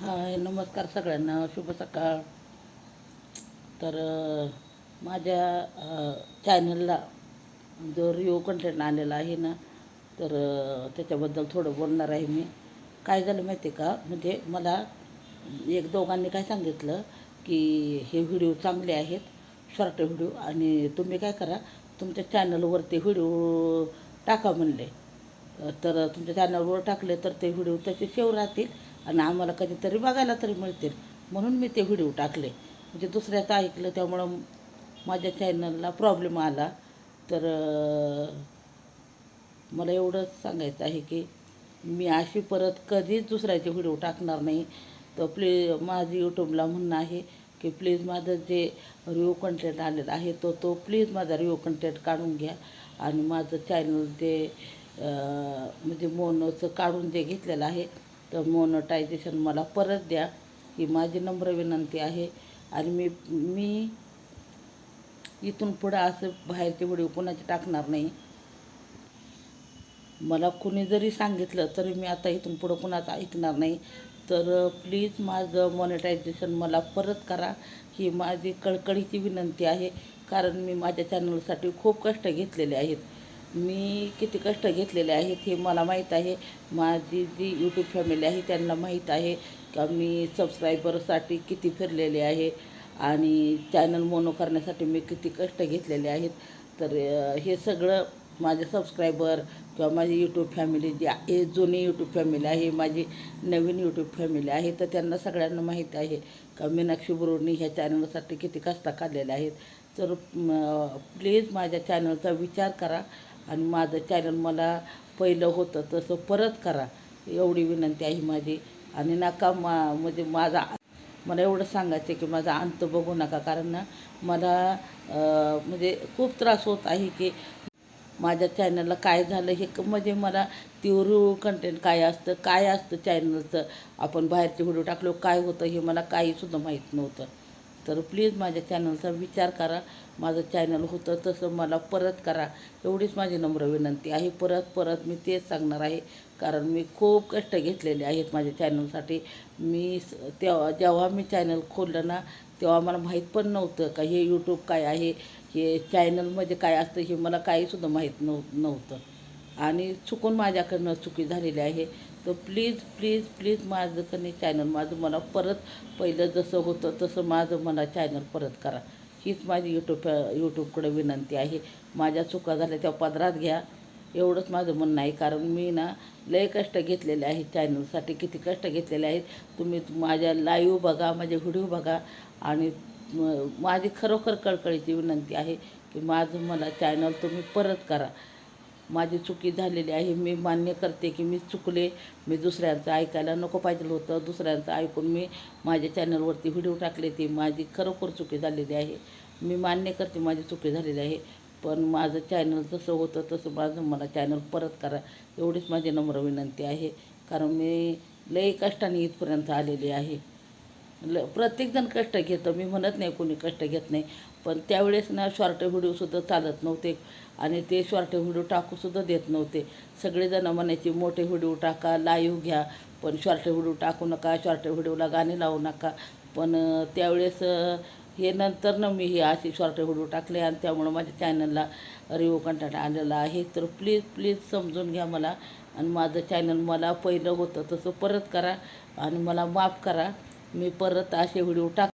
हाय नमस्कार सगळ्यांना. शुभ सकाळ. तर माझ्या चॅनलला जो रिओ कंटेंट आलेला आहे ना तर त्याच्याबद्दल थोडं बोलणार आहे मी. काय झालं माहिती आहे का? म्हणजे मला एक दोघांनी काय सांगितलं की हे व्हिडिओ चांगले आहेत शॉर्ट व्हिडिओ आणि तुम्ही काय करा तुमच्या चॅनलवरती व्हिडिओ टाका म्हणले. तर तुमच्या चॅनलवर टाकले तर ते व्हिडिओ तसे शेव राहतील. आणि आम्हाला कधीतरी बघायला तरी मिळतील. म्हणून मी ते व्हिडिओ टाकले. म्हणजे दुसऱ्याचं ऐकलं त्यामुळं माझ्या चॅनलला प्रॉब्लेम आला. तर मला एवढंच सांगायचं आहे की मी अशी परत कधीच दुसऱ्याचे व्हिडिओ टाकणार नाही. तर प्लीज माझं यूट्यूबला म्हणणं आहे की प्लीज माझं जे रिव्ह्यू कंटेंट आलेला आहे तो तो प्लीज माझा रिव्ह्यू कंटेंट काढून घ्या. आणि माझं चॅनल जे म्हणजे मोनोचं काढून जे घेतलेलं आहे तर मोनोटायझेशन मला परत द्या. ही माझी नम्र विनंती आहे. आणि मी मी इथून पुढं असं बाहेरचे व्हिडिओ कोणाचे टाकणार नाही. मला कुणी जरी सांगितलं तरी मी आता इथून पुढं कुणाचं ऐकणार नाही. तर प्लीज माझं मॉनिटायझेशन मला परत करा. ही माझी कळकळीची विनंती आहे. कारण मी माझ्या चॅनलसाठी खूप कष्ट घेतलेले आहेत. मी किती कष्ट घेतलेले आहेत हे मला माहीत आहे. माझी जी यूट्यूब फॅमिली आहे त्यांना माहीत आहे का मी सबस्क्रायबरसाठी किती फिरलेले आहे आणि चॅनल मोनो करण्यासाठी मी किती कष्ट घेतलेले आहेत. तर हे सगळं माझे सबस्क्रायबर किंवा माझी यूट्यूब फॅमिली जी आहे जुनी यूट्यूब फॅमिली आहे माझी नवीन यूट्यूब फॅमिली आहे तर त्यांना सगळ्यांना माहीत आहे का मीनाक्षी बुरुडनी ह्या चॅनलसाठी किती कष्ट काढलेले आहेत. तर प्लीज माझ्या चॅनलचा विचार करा. आणि माझं चॅनल मला पहिलं होतं तसं परत करा. एवढी विनंती आहे माझी. आणि नका मा म्हणजे माझा मला एवढं सांगायचं आहे की माझा अंत बघू नका. कारण ना मला म्हणजे खूप त्रास होत आहे की माझ्या चॅनलला काय झालं हे क- म्हणजे मला तीव्र कंटेंट काय असतं काय असतं चॅनलचं? आपण बाहेरचे व्हिडिओ टाकलो काय होतं हे मला काहीसुद्धा माहीत नव्हतं. तर प्लीज माझ्या चॅनलचा विचार करा. माझं चॅनल होतं तसं मला परत करा. एवढीच माझी नम्र विनंती आहे. परत परत मी तेच सांगणार आहे. कारण मी खूप कष्ट घेतलेले आहेत माझ्या चॅनलसाठी मी स- तेव्हा जेव्हा मी चॅनल खोललं ना तेव्हा मला माहीत पण नव्हतं का हे यूट्यूब काय आहे? हे चॅनलमध्ये म्हणजे काय असतं हे मला काहीसुद्धा माहीत नव्ह नव्हतं. आणि चुकून माझ्याकडनं चुकी झालेली आहे. तर प्लीज प्लीज प्लीज माझं कधी चॅनल माझं मला परत पहिलं जसं होतं तसं माझं मला चॅनल परत करा. हीच माझी यूट्यूब यूट्यूबकडे विनंती आहे. माझ्या चुका झाल्या त्या पदरात घ्या. एवढंच माझं म्हणणं आहे. कारण मी ना लय कष्ट घेतलेले आहेत चॅनलसाठी किती कष्ट घेतलेले आहेत. तुम्ही माझ्या लाईव्ह बघा माझे व्हिडिओ बघा. आणि माझी खरोखर कळकळीची विनंती आहे की माझं मला चॅनल तुम्ही परत करा. माझी चुकी झालेली आहे. मी मान्य करते की मी चुकले. मी दुसऱ्यांचं ऐकायला नको पाहिजे होतं. दुसऱ्यांचं ऐकून मी माझ्या चॅनलवरती व्हिडिओ टाकले ती माझी खरोखर चुकी झालेली आहे. मी मान्य करते माझी चुकी झालेली आहे. पण माझं चॅनल जसं होतं तसं माझं. मला चॅनल परत करा. एवढीच माझी नम्र विनंती आहे. कारण मी लई कष्टाने इथपर्यंत आलेली आहे. ल प्रत्येकजण कष्ट घेतं. मी म्हणत नाही कोणी कष्ट घेत नाही. पण त्यावेळेस ना शॉर्ट व्हिडिओसुद्धा चालत नव्हते आणि ते शॉर्ट व्हिडिओ टाकूसुद्धा देत नव्हते. सगळेजण म्हणायचे मोठे व्हिडिओ टाका लाईव्ह घ्या. पण शॉर्ट व्हिडिओ टाकू नका शॉर्ट व्हिडिओला गाणे लावू नका. पण त्यावेळेस हे नंतर मी हे असे शॉर्ट व्हिडिओ टाकले आणि त्यामुळं माझ्या चॅनलला रिओ कंटाट आलेला आहे. तर प्लीज प्लीज समजून घ्या मला. आणि माझं चॅनल मला पहिलं होतं तसं परत करा आणि मला माफ करा. मी परत असे व्हिडिओ टाक